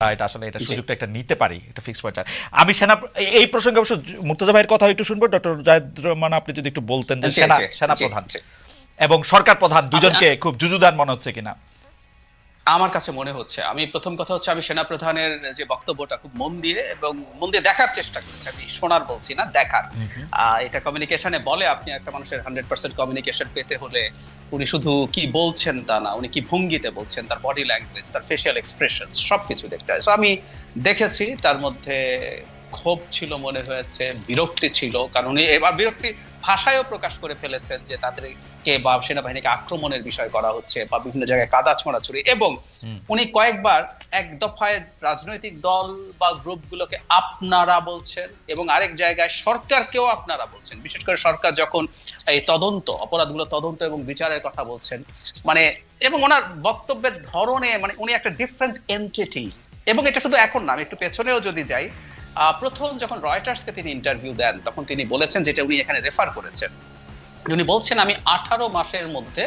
এটা আসলে এটা সুযোগটা একটা নিতে পারি এটা ফিক্স পয়েন্ট আমি সেনা এই প্রসঙ্গে অবশ্য মুর্তজা ভাইয়ের কথা একটু শুনব ডক্টর জাহেদ রহমান আপনি যদি একটু বলতেন যে সেনা সেনা প্রধান এবং সরকার প্রধান দুজনকে খুব যুযুদান মনে হচ্ছে কিনা? আমার কাছে মনে হচ্ছে আমি প্রথম কথা হচ্ছে আমি সেনা প্রধানের যে বক্তব্যটা খুব মন দিয়ে এবং মন দিয়ে দেখার চেষ্টা করেছি আমি শোনার বলছি না দেখার। এটা কমিউনিকেশনে বলে আপনি একটা মানুষের হান্ড্রেড পার্সেন্ট কমিউনিকেশন পেতে হলে উনি শুধু কি বলছেন তা না, উনি কি ভঙ্গিতে বলছেন, তার বডি ল্যাঙ্গুয়েজ তার ফেশিয়াল এক্সপ্রেশন সব কিছু দেখতে হয়। সো আমি দেখেছি, তার মধ্যে ক্ষোভ ছিল মনে হয়েছে, বিরক্তি ছিল, কারণ উনি এবার বিরক্তি ভাষায়ও প্রকাশ করে ফেলেছেন যে তাদেরকে বা সেনাবাহিনীকে আক্রমণের বিষয় করা হচ্ছে বা বিভিন্ন জায়গায় কাদা ছোঁড়াছুড়ি এবং উনি কয়েকবার এক দফায় রাজনৈতিক দল বা গ্রুপগুলোকে আপনারা বলছেন এবং আরেক জায়গায় সরকারকেও আপনারা বলছেন। বিশেষ করে সরকার যখন এই তদন্ত, অপরাধগুলো তদন্ত এবং বিচারের কথা বলছেন মানে এবং ওনার বক্তব্যের ধরনে মানে উনি একটা ডিফারেন্ট এন্টিটি এবং এটা শুধু এখন না, আমি একটু পেছনেও যদি যাই প্রথম যখন রয়টার্সকে তিনি ইন্টারভিউ দেন, তখন তিনি বলেছেন যেটা উনি এখানে রেফার করেছেন। উনি বলছেন আমি আঠারো মাসের মধ্যে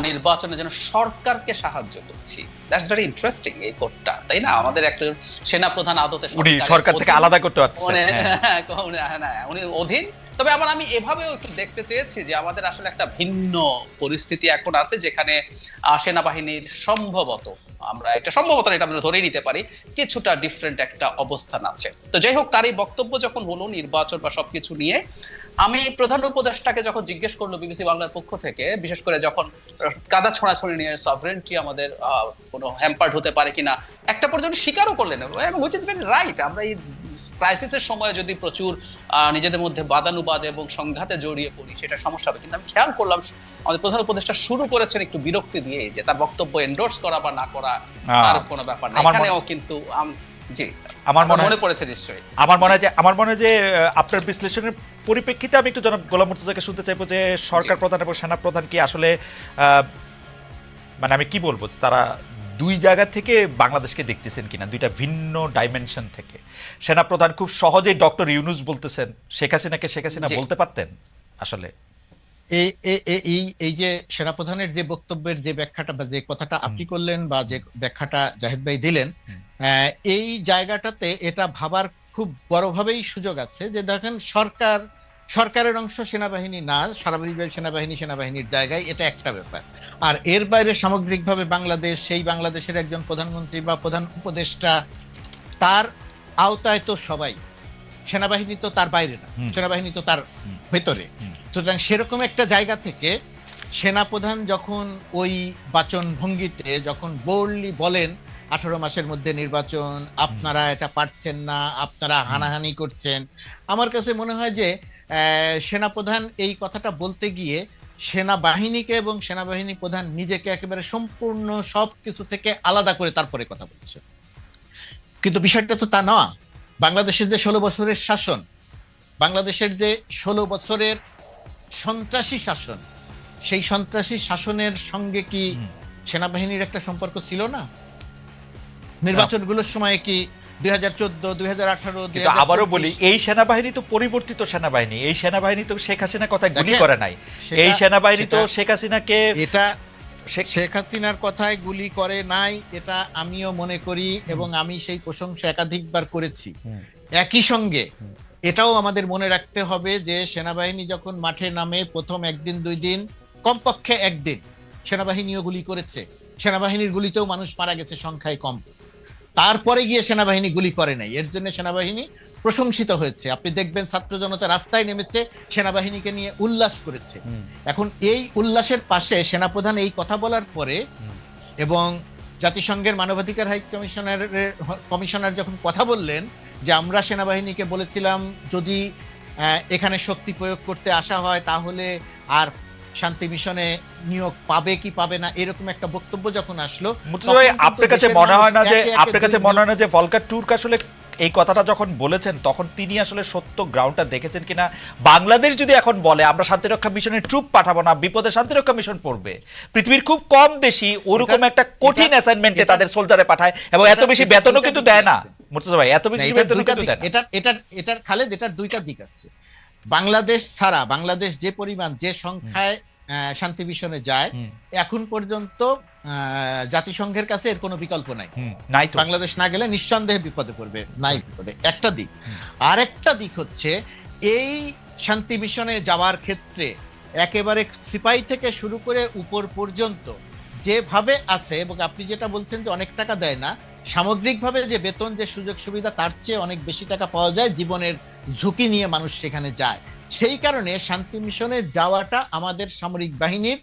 নির্বাচনে যেন সরকারকে সাহায্য করছি। দ্যাটস ভেরি ইন্টারেস্টিং এই কোডটা তাই না? আমাদের একটা সেনা প্রধান আদতে উনি সরকার থেকে আলাদা করতে পারছেন উনি- হ্যাঁ। হ্যাঁ, না, উনি অধীন। তবে আবার আমি এভাবেও একটু দেখতে চেয়েছি যে আমাদের আসলে একটা ভিন্ন পরিস্থিতি এখন আছে যেখানে সেনাবাহিনীর সম্ভবত আমরা এটা সম্ভবত এটা আমরা ধরে নিতে পারি, কিছুটা ডিফারেন্ট একটা অবস্থান আছে। তো যাই হোক, তার এই বক্তব্য যখন হলো নির্বাচন বা সবকিছু নিয়ে, আমি প্রধান উপদেষ্টাকে যখন জিজ্ঞেস করল বিবিসি বাংলার পক্ষ থেকে, বিশেষ করে যখন কাদা ছড়াছড়ি নিয়ে সভরেন্টি আমাদের কোনো হ্যাম্পার্ড হতে পারে কিনা, একটা পর্যন্ত স্বীকারও করলেন এবং উইচ ইজ ভেরি রাইট, আমরা এই ক্রাইসিসের সময় যদি প্রচুর নিজেদের মধ্যে বাদানুবাদ এবং সংঘাতে জড়িয়ে পড়ি সেটা সমস্যা হবে। কিন্তু আমি খেয়াল করলাম আমাদের প্রধান উপদেষ্টা শুরু করেছেন একটু বিরক্তি দিয়ে যে তার বক্তব্য এন্ডোর্স করা বা না করা তার কোনো ব্যাপার না। এখানেও কিন্তু জি আমার মনে পড়েছে নিশ্চয়ই। আমার মনে হয় যে আমার মনে হয় যে আপনার বিশ্লেষণের পরিপ্রেক্ষিতে আমি একটু জনাব গোলাম মুর্তজাকে শুনতে চাইব যে সরকার প্রধান এবং সেনা প্রধান কি আসলে আহ, মানে আমি কি বলব তারা দুই জায়গা থেকে বাংলাদেশকে দেখতেছেন কিনা দুইটা ভিন্ন ডাইমেনশন থেকে। সেনা প্রধান খুব সহজেই ডক্টর ইউনুস বলতেছেন শেখ হাসিনাকে শেখ হাসিনা বলতে পারতেন আসলে? এই এই- এই- এই এই যে সেনাপ্রধানের যে বক্তব্যের যে ব্যাখ্যাটা বা যে কথাটা আপনি করলেন বা যে ব্যাখ্যাটা জাহিদ ভাই দিলেন আহ, এই জায়গাটাতে এটা ভাবার খুব বড়ভাবেই সুযোগ আছে যে দেখেন সরকার সরকারের অংশ সেনাবাহিনী না স্বাভাবিকভাবে সেনাবাহিনী সেনাবাহিনীর জায়গায় এটা একটা ব্যাপার। আর এর বাইরে সামগ্রিকভাবে বাংলাদেশ সেই বাংলাদেশের একজন প্রধানমন্ত্রী বা প্রধান উপদেষ্টা তার আওতায় তো সবাই। সেনাবাহিনী তো তার বাইরে না সেনাবাহিনী তো তার ভেতরে। সুতরাং সেরকম একটা জায়গা থেকে সেনাপ্রধান যখন ওই বাচন ভঙ্গিতে যখন বোল্ডলি বলেন আঠারো মাসের মধ্যে নির্বাচন আপনারা এটা পারছেন না আপনারা হানাহানি করছেন আমার কাছে মনে হয় যে সেনাপ্রধান এই কথাটা বলতে গিয়ে সেনাবাহিনীকে এবং সেনাবাহিনী প্রধান নিজেকে একেবারে সম্পূর্ণ সব কিছু থেকে আলাদা করে তারপরে কথা বলছে। কিন্তু বিষয়টা তো তা না বাংলাদেশের যে ষোলো বছরের শাসন বাংলাদেশের যে ষোলো বছরের সন্ত্রাসী শাসন সেই সন্ত্রাসী শাসনের সঙ্গে কি সেনাবাহিনীর একটা সম্পর্ক ছিল না? নির্বাচনগুলোর সময় কি দুই হাজার চোদ্দ দুই হাজার আঠারো আবারও বলি এই সেনাবাহিনী তো পরিবর্তিত সেনাবাহিনী। এই সেনাবাহিনী তো শেখ হাসিনা কথা গুলি করে নাই। এই সেনাবাহিনী তো শেখ হাসিনাকে এটা শেখ- শেখ হাসিনার কথায় গুলি করে নাই এটা আমিও মনে করি এবং আমি সেই প্রশংসা একাধিকবার করেছি। একই সঙ্গে এটাও আমাদের মনে রাখতে হবে যে সেনাবাহিনী যখন মাঠে নামে প্রথম একদিন দুই দিন কমপক্ষে একদিন সেনাবাহিনীও গুলি করেছে। সেনাবাহিনীর গুলিতেও মানুষ মারা গেছে সংখ্যায় কম। তারপরে গিয়ে সেনাবাহিনী গুলি করে নাই। এর জন্য সেনাবাহিনী প্রশংসিত হয়েছে। আপনি দেখবেন ছাত্র জনতা রাস্তায় নেমেছে সেনাবাহিনীকে নিয়ে উল্লাস করেছে। এখন এই উল্লাসের পাশে সেনাপ্রধান এই কথা বলার পরে এবং জাতিসংঘের মানবাধিকার হাই কমিশনার কমিশনার যখন কথা বললেন যে আমরা সেনাবাহিনীকে বলেছিলাম যদি এখানে শক্তি প্রয়োগ করতে আসা হয় তাহলে আর শান্তি মিশনে নিয়োগ পাবে কি পাবে না এরকম একটা বক্তব্য যখন আসলো আপনার কাছে মনে হয় না যে আপনার কাছে মনে হয় না যে ভলকার টুর্ক আসলে এই কথাটা যখন বলেছেন তখন তিনি আসলে সত্য গ্রাউন্ডটা দেখেছেন কিনা? বাংলাদেশ যদি এখন বলে আমরা শান্তিরক্ষা মিশনের ট্রুপ পাঠাবো না বিপদে শান্তিরক্ষা মিশন পড়বে। পৃথিবীর খুব কম দেশই ওরকম একটা কঠিন এটা- অ্যাসাইনমেন্টে তাদের সোলজারে পাঠায় এবং এত বেশি বেতনও কিন্তু দেয় না। মুর্তজা ভাই এত বেশি এটার বেতনও কিন্তু দেয় না। এটার খালেদ এটার দুইটা দিক আছে। বাংলাদেশ ছাড়া বাংলাদেশ যে পরিমাণ যে সংখ্যায় শান্তি মিশনে যায় এখন পর্যন্ত জাতিসংঘের কাছে এর কোনো বিকল্প নাই। নাই বাংলাদেশ না গেলে নিঃসন্দেহে বিপদে পড়বে নাই বিপদে। একটা দিক। আরেকটা দিক হচ্ছে এই শান্তি মিশনে যাওয়ার ক্ষেত্রে একেবারে সিপাই থেকে শুরু করে উপর পর্যন্ত যেভাবে আছে, এবং আপনি যেটা বলছেন যে অনেক টাকা দেয় না, সামগ্রিকভাবে যে বেতন, যে সুযোগ সুবিধা, তার চেয়ে অনেক বেশি টাকা পাওয়া যায় জীবনের ঝুঁকি নিয়ে মানুষ সেখানে যায়। সেই কারণে শান্তি মিশনে যাওয়াটা আমাদের সামরিক বাহিনীর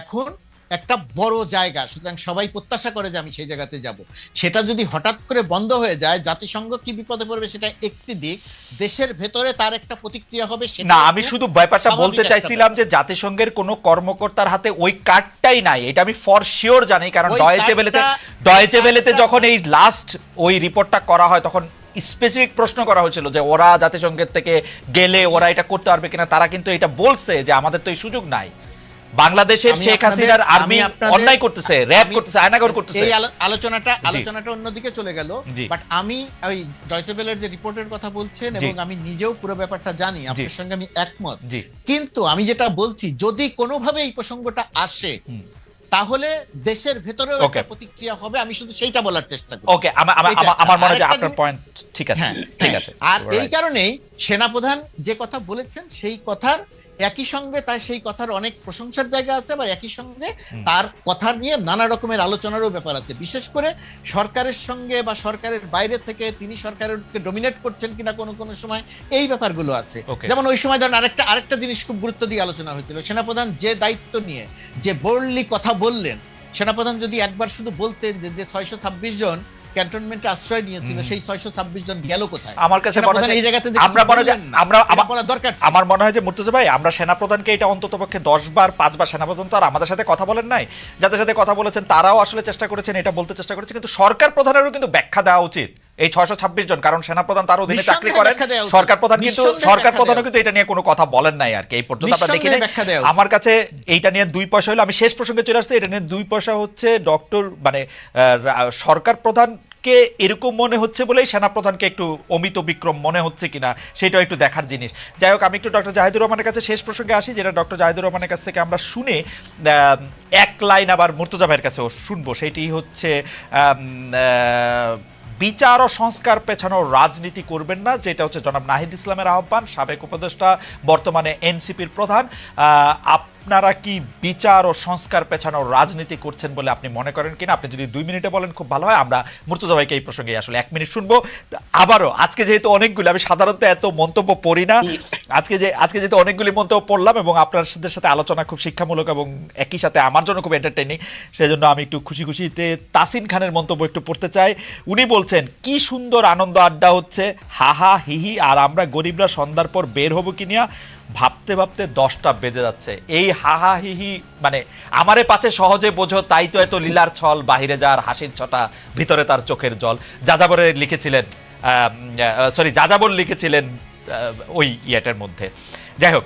এখন একটা বড় জায়গা সুতরাং সবাই প্রত্যাশা করে যে আমি সেই জায়গাতে যাব। সেটা যদি হঠাৎ করে বন্ধ হয়ে যায় জাতিসংঘ কি বিপদে পড়বে সেটা একটি দিক দেশের ভেতরে তার একটা প্রতিক্রিয়া হবে না আমি শুধু ব্যাপারটা বলতে চাইছিলাম যে জাতিসংঘের কোনো কর্মকর্তার হাতে ওই কার্ডটাই নাই এটা আমি ফর শিওর জানি কারণ ডয়েচে বেলেতে ডয়েচে বেলেতে যখন এই লাস্ট ওই রিপোর্টটা করা হয় তখন স্পেসিফিক প্রশ্ন করা হয়েছিল যে ওরা জাতিসংঘের থেকে গেলে ওরা এটা করতে পারবে কিনা তারা কিন্তু এটা বলছে যে আমাদের তো এই সুযোগ নাই। বাংলাদেশের শেখ হাসিনার আর্মি অন্যায় করতেছে র্যাব করতেছে আয়নাগর করতেছে। এই আলো- আলোচনাটা আলোচনাটা অন্যদিকে চলে গেল। বাট আমি ওই ডয়সেবেলের যে রিপোর্টের কথা বলছেন এবং আমি নিজেও পুরো ব্যাপারটা জানি আপনার সঙ্গে আমি একমত। কিন্তু আমি যেটা বলছি যদি কোনোভাবে এই প্রসঙ্গটা আসে তাহলে দেশের ভেতরেও একটা প্রতিক্রিয়া হবে আমি শুধু সেইটা বলার চেষ্টা করি। ওকে আমার মনে হয় আপনার পয়েন্ট ঠিক আছে হ্যাঁ, ঠিক হ্যাঁ। আছে। আর এই. কারণেই সেনাপ্রধান যে কথা বলেছেন সেই কথার একই সঙ্গে তার সেই কথার অনেক প্রশংসার জায়গা আছে আবার একই সঙ্গে তার কথা নিয়ে নানা রকমের আলোচনারও ব্যাপার আছে। বিশেষ করে সরকারের সঙ্গে বা সরকারের বাইরে থেকে তিনি সরকারকে ডমিনেট করছেন কিনা কোনো কোনো সময় এই ব্যাপারগুলো আছে. যেমন ওই সময় ধরেন আরেকটা আরেকটা জিনিস খুব গুরুত্ব দিয়ে আলোচনা হয়েছিল। সেনাপ্রধান যে দায়িত্ব নিয়ে যে বোল্ডলি কথা বললেন সেনাপ্রধান যদি একবার শুধু বলতেন যে যে ছয়শো ছাব্বিশ জন ক্যান্টনমেন্টে আশ্রয় নিয়েছিল সেই ছয়শো ছাব্বিশ জন গেল কোথায়? আমার কাছে মনে হয় এই জায়গাতে আমরা মনে হয় আমরা আমার- দরকার আমার মনে হয় যে মুর্তজা ভাই আমরা সেনাপ্রধানকে এটা অন্তত পক্ষে দশ বার পাঁচবার সেনাপ্রধান তো আর আমাদের সাথে কথা বলেন নাই। যাদের সাথে কথা বলেছেন তারাও আসলে চেষ্টা করেছেন এটা বলতে চেষ্টা করেছে কিন্তু সরকার প্রধানেরও কিন্তু ব্যাখ্যা দেওয়া উচিত। এই ছয়শো ছাব্বিশ জন কারণ সেনাপ্রধান তার অধীনে চাকরি করেন। সরকার প্রধান কিন্তু সরকার প্রধানও কিন্তু এটা নিয়ে কোনো কথা বলেন নাই আর কি এই পর্যন্ত আমরা দেখি। আমার কাছে এইটা নিয়ে দুই পয়সা হলো আমি শেষ প্রসঙ্গে চলে আসছি এটা নিয়ে দুই পয়সা হচ্ছে ডক্টর মানে সরকার প্রধানকে এরকম মনে হচ্ছে বলেই সেনাপ্রধানকে একটু অমিত বিক্রম মনে হচ্ছে কিনা সেটাও একটু দেখার জিনিস। যাই হোক আমি একটু ডক্টর জাহিদুর রহমানের কাছে শেষ প্রসঙ্গে আসি যেটা ডক্টর জাহিদুর রহমানের কাছ থেকে আমরা শুনে এক লাইন আবার মুর্তজা ভাইয়ের কাছেও শুনব। সেটি হচ্ছে বিচার ও সংস্কার পেছানোর রাজনীতি করবেন না, যেটা হচ্ছে জনাব নাহিদ ইসলামের আহ্বান, সাবেক উপদেষ্টা, বর্তমানে এনসিপির প্রধান। আপনারা কি বিচার ও সংস্কার পেছানোর রাজনীতি করছেন বলে আপনি মনে করেন কিনা? আপনি যদি দুই মিনিটে বলেন খুব ভালো হয়। আমরা মুর্তজা ভাইকে এই প্রসঙ্গে আসলে এক মিনিট শুনব। আবারও আজকে যেহেতু অনেকগুলি আমি সাধারণত এত মন্তব্য পড়ি না। আজকে যে আজকে যেহেতু অনেকগুলি মন্তব্য পড়লাম এবং আপনাদের সাথে আলোচনা খুব শিক্ষামূলক এবং একই সাথে আমার জন্য খুব এন্টারটেইনিং সেজন্য আমি একটু খুশি খুশিতে তাসিন খানের মন্তব্য একটু পড়তে চাই। উনি বলছেন কি সুন্দর আনন্দ আড্ডা হচ্ছে। হাহা হিহি আর আমরা গরিবরা সন্ধ্যার পর বের হব কি নিয়া? ভাবতে ভাবতে দশটা বেজে যাচ্ছে। এই হাহা হিহি মানে আমারে পাছে সহজে বোঝো তাই তো এত লীলার ছল বাহিরে যার হাসির ছটা ভিতরে তার চোখের জল। যাযাবরে লিখেছিলেন সরি যাযাবর লিখেছিলেন ওই ইয়েটার মধ্যে। যাই হোক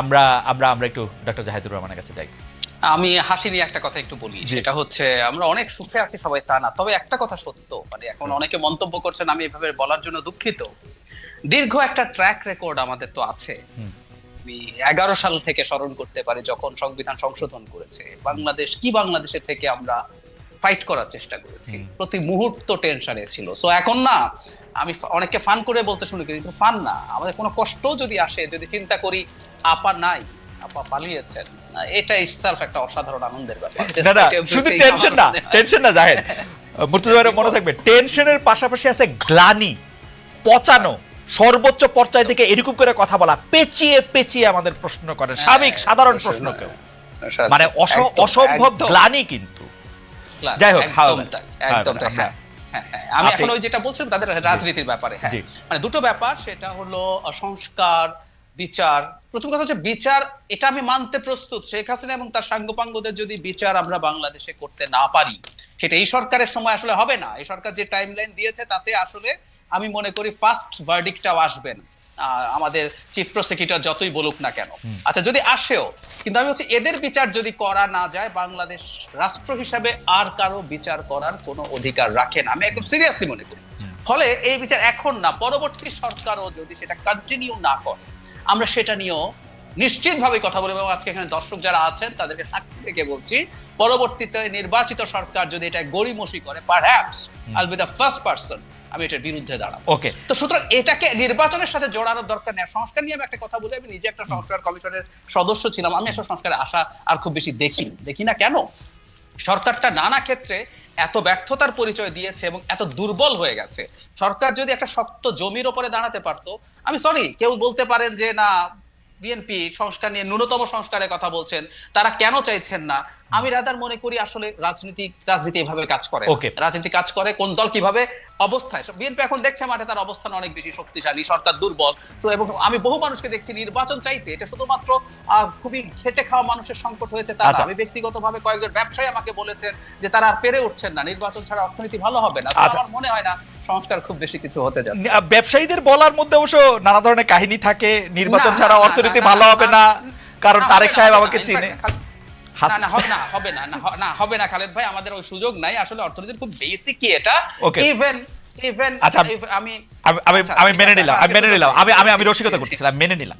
আমরা আমরা আমরা একটু ডক্টর জাহিদুর রহমানের কাছে যাই। আমি হাসি নিয়ে একটা কথা একটু বলি। সেটা হচ্ছে আমরা অনেক সুখে আছি সবাই তা না। তবে একটা কথা সত্য মানে এখন অনেকে মন্তব্য করছেন আমি এভাবে বলার জন্য দুঃখিত। দীর্ঘ একটা ট্র্যাক রেকর্ড আমাদের তো আছে। আমি এগারো সাল থেকে স্মরণ করতে পারি যখন সংবিধান সংশোধন করেছে। বাংলাদেশ কি বাংলাদেশের থেকে আমরা ফাইট করার চেষ্টা করেছি। প্রতি মুহূর্ত টেনশনে ছিল। সো এখন না আমি অনেককে ফান করে বলতে শুনি কিন্তু ফান না। আমাদের কোনো কষ্ট যদি আসে যদি চিন্তা করি আপা নাই আপা পালিয়েছেন এটা ইটসেলফ একটা অসাধারণ আনন্দের ব্যাপার। শুধু টেনশন না টেনশন না জাহেদ। মনে থাকবে টেনশনের পাশাপাশি আছে গ্লানি পচানো। সর্বোচ্চ পর্যায় থেকে এরকম করে কথা বলা পেঁচিয়ে পেঁচিয়ে আমাদের প্রশ্ন করেন। স্বাভাবিক হ্যাঁ, সাধারণ প্রশ্ন- কেউ? মানে অসম্ভব গ্লানি কিন্তু। যাই হোক, একদম হ্যাঁ, হ্যাঁ, হ্যাঁ। আমি এখন ওই যেটা বলছিলাম তাদের রাজনীতির ব্যাপারে হ্যাঁ। মানে দুটো ব্যাপার সেটা হলো সংস্কার বিচার। প্রথম কথা হচ্ছে বিচার এটা আমি মানতে প্রস্তুত। শেখ হাসিনা এবং তার সাঙ্গপাঙ্গদের যদি বিচার আমরা বাংলাদেশে করতে না পারি সেটা এই সরকারের সময় আসলে হবে না। এই সরকার যে টাইমলাইন দিয়েছে তাতে আসলে আমি মনে করি ফার্স্ট ভার্ডিকটাও আসবেন আমাদের চিফ প্রসিকিউটর যতই বলুক না কেন। আচ্ছা যদি আসেও কিন্তু আমি হচ্ছে এদের বিচার যদি করা না যায় বাংলাদেশ রাষ্ট্র হিসাবে আর কারও বিচার করার কোনো অধিকার রাখে না। আমি একদম সিরিয়াসলি মনে করি। ফলে এই বিচার এখন না পরবর্তী সরকারও যদি সেটা কন্টিনিউ না করে আমরা সেটা নিয়েও নিশ্চিতভাবে কথা বলব এবং আজকে এখানে দর্শক যারা আছেন তাদেরকে সাক্ষী রেখে বলছি পরবর্তীতে নির্বাচিত সরকার যদি এটা গড়িমসি করে perhaps I'll be the first person আমি এটার বিরুদ্ধে দাঁড়াবো। ওকে তো সুতরাং এটাকে নির্বাচনের সাথে জোড়ানোর দরকার নেই। সংস্কার নিয়ে আমি একটা কথা বলি আমি নিজে একটা সংস্কার কমিশনের সদস্য ছিলাম। আমি এসব সংস্কারের আশা আর খুব বেশি দেখি দেখি না কেন? সরকারটা নানা ক্ষেত্রে এত ব্যর্থতার পরিচয় দিয়েছে এবং এত দুর্বল হয়ে গেছে। সরকার যদি একটা শক্ত জমির ওপরে দাঁড়াতে পারতো আমি সরি কেউ বলতে পারেন যে না বিএনপি সংস্কার নিয়ে ন্যূনতম সংস্কারের কথা বলছেন তারা কেন চাইছেন না? আমি রাদার মনে করি আসলে রাজনীতি রাজনীতি এভাবে কাজ করে। রাজনীতি কাজ করে কোন দল কীভাবে অবস্থায়। বিএনপি এখন দেখছে মাঠে তার অবস্থান অনেক বেশি শক্তিশালী সরকার দুর্বল। এবং আমি বহু মানুষকে দেখছি নির্বাচন চাইতে এটা শুধুমাত্র আহ, খুবই খেটে খাওয়া মানুষের সংকট হয়েছে তা না। আচ্ছা। আমি ব্যক্তিগতভাবে কয়েকজন ব্যবসায়ী আমাকে বলেছেন যে তারা আর পেরে উঠছেন না। নির্বাচন ছাড়া অর্থনীতি ভালো হবে না। আচ্ছা। আমার মনে হয় না সংস্কার খুব বেশি কিছু হতে যাচ্ছে ব্যবসায়ীদের বলার মধ্যে অবশ্য নানা ধরনের কাহিনী থাকে নির্বাচন ছাড়া অর্থনীতি ভালো হবে না কারণ তারেক সাহেব হবে আমাকে চিনে In fact, খালি- হাস- না না হবে না হবে না না হবে না খালেদ ভাই আমাদের ওই সুযোগ নাই আসলে অর্থনীতির খুব বেসিক কি এটা ইভেন ইভেন আচ্ছা, আমি আচ্ছা, মেনে নিলাম আচ্ছা, আমি মেনে নিলাম আমি আমি আমি রসিকতা করতেছিলাম মেনে নিলাম